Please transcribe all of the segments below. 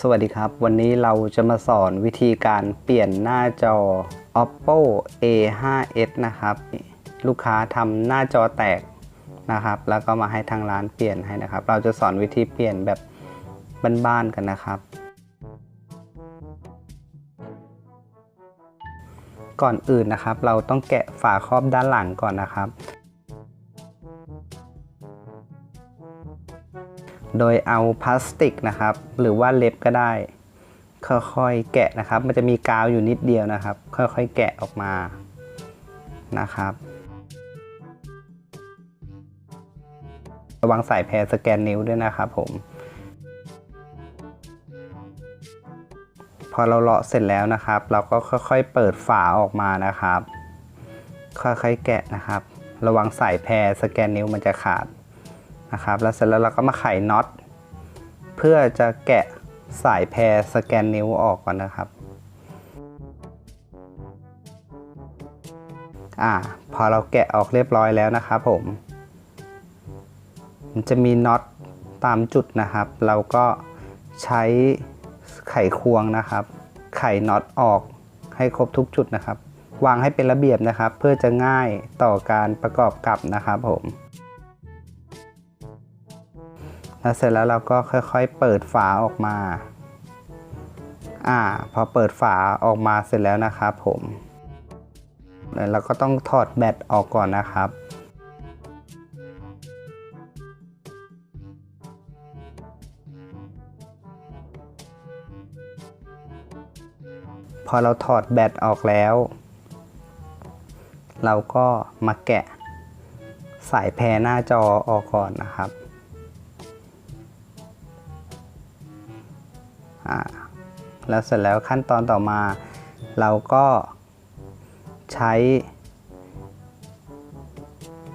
สวัสดีครับ วันนี้เราจะมาสอนวิธีการเปลี่ยนหน้าจอ oppo a 5 s นะครับ ลูกค้าทำหน้าจอแตกนะครับ แล้วก็มาให้ทางร้านเปลี่ยนให้นะครับ เราจะสอนวิธีเปลี่ยนแบบบ้านๆกันนะครับ ก่อนอื่นนะครับ เราต้องแกะฝาครอบด้านหลังก่อนนะครับ โดยเอาพลาสติกนะครับ หรือว่าเล็บก็ได้ ค่อยๆแกะนะครับ มันจะมีกาวอยู่นิดเดียวนะครับ ค่อยๆแกะออกมานะครับ ระวังสายแพรสแกนนิ้วด้วยนะครับผม พอเราเลาะเสร็จแล้วนะครับ เราก็ค่อยๆเปิดฝาออกมานะครับ ค่อยๆแกะนะครับ ระวังสายแพรสแกนนิ้วมันจะขาด นะครับ แล้วเสร็จแล้วเราก็มาไขน็อตเพื่อจะแกะสายแพรสแกนนิ้วออกก่อนนะครับ อ่า พอเราแกะออกเรียบร้อยแล้วนะครับผม มันจะมีน็อตตามจุดนะครับ เราก็ใช้ไขควงนะครับ ไขน็อตออกให้ครบทุกจุดนะครับ วางให้เป็นระเบียบนะครับ เพื่อจะง่ายต่อการประกอบกับนะครับผม แล้วเสร็จแล้วเราก็ค่อยๆ เปิดฝาออกมา อ่า พอเปิดฝาออกมาเสร็จแล้วนะครับผมแล้วเราก็ต้องถอดแบตออกก่อนนะครับพอเราถอดแบตออกแล้ว เราก็มาแกะสายแพรหน้าจอออกก่อนนะครับ แล้วเสร็จแล้วขั้นตอนต่อมา เราก็ใช้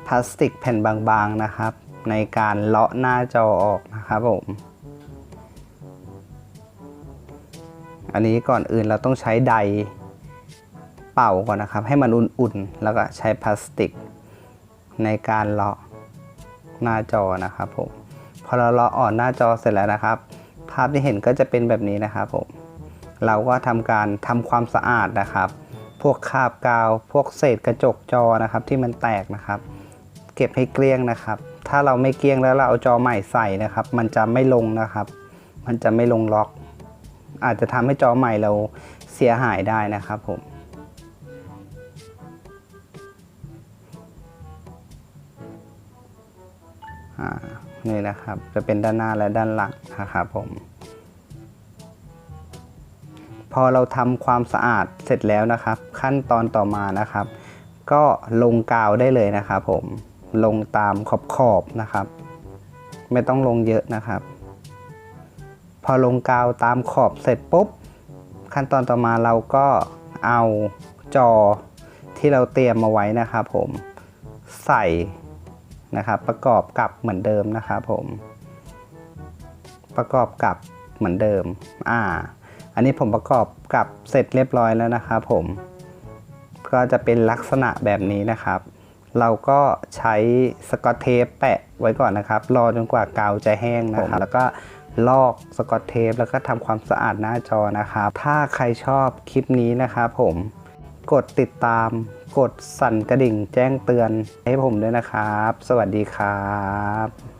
พลาสติกแผ่นบางๆนะครับ ในการเลาะหน้าจอออกนะครับผม อันนี้ก่อนอื่นเราต้องใช้ไดเป่าก่อนนะครับ ให้มันอุ่นๆ แล้วก็ใช้พลาสติกในการเลาะหน้าจอนะครับผม พอเราเลาะอ่อนหน้าจอเสร็จแล้วนะครับ พที่เห็นก็จะเป็นแบบนี้นะครับผมเราก็ทำการทำความสะอาดนะครับ พวกคราบกาว พวกเศษกระจกจอนะครับ ที่มันแตกนะครับ เก็บให้เกลี้ยงนะครับ ถ้าเราไม่เกลี้ยงแล้วเราเอาจอใหม่ใส่นะครับ มันจะไม่ลงนะครับ มันจะไม่ลงล็อก อาจจะทำให้จอใหม่เราเสียหายได้นะครับผมอ่า นี่นะครับ จะเป็นด้านหน้าและด้านหลังนะครับผม พอเราทำความสะอาดเสร็จแล้วนะครับ ขั้นตอนต่อมานะครับ ก็ลงกาวได้เลยนะครับผมลงตามขอบขอบนะครับ ไม่ต้องลงเยอะนะครับ พอลงกาวตามขอบเสร็จปุ๊บ ขั้นตอนต่อมาเราก็เอาจอที่เราเตรียมมาไว้นะครับผมใส่ นะครับประกอบกับเหมือนเดิมนะครับผม ประกอบกับเหมือนเดิมอ่าอันนี้ผมประกอบกับเสร็จเรียบร้อยแล้วนะครับผม ก็จะเป็นลักษณะแบบนี้นะครับ เราก็ใช้สกอตเทปแปะไว้ก่อนนะครับ รอจนกว่ากาวจะแห้งนะครับแล้วก็ลอกสกอตเทปแล้วก็ทำความสะอาดหน้าจอนะครับ ถ้าใครชอบคลิปนี้นะครับผม กดติดตาม กดสั่นกระดิ่งแจ้งเตือนให้ผมด้วยนะครับ สวัสดีครับ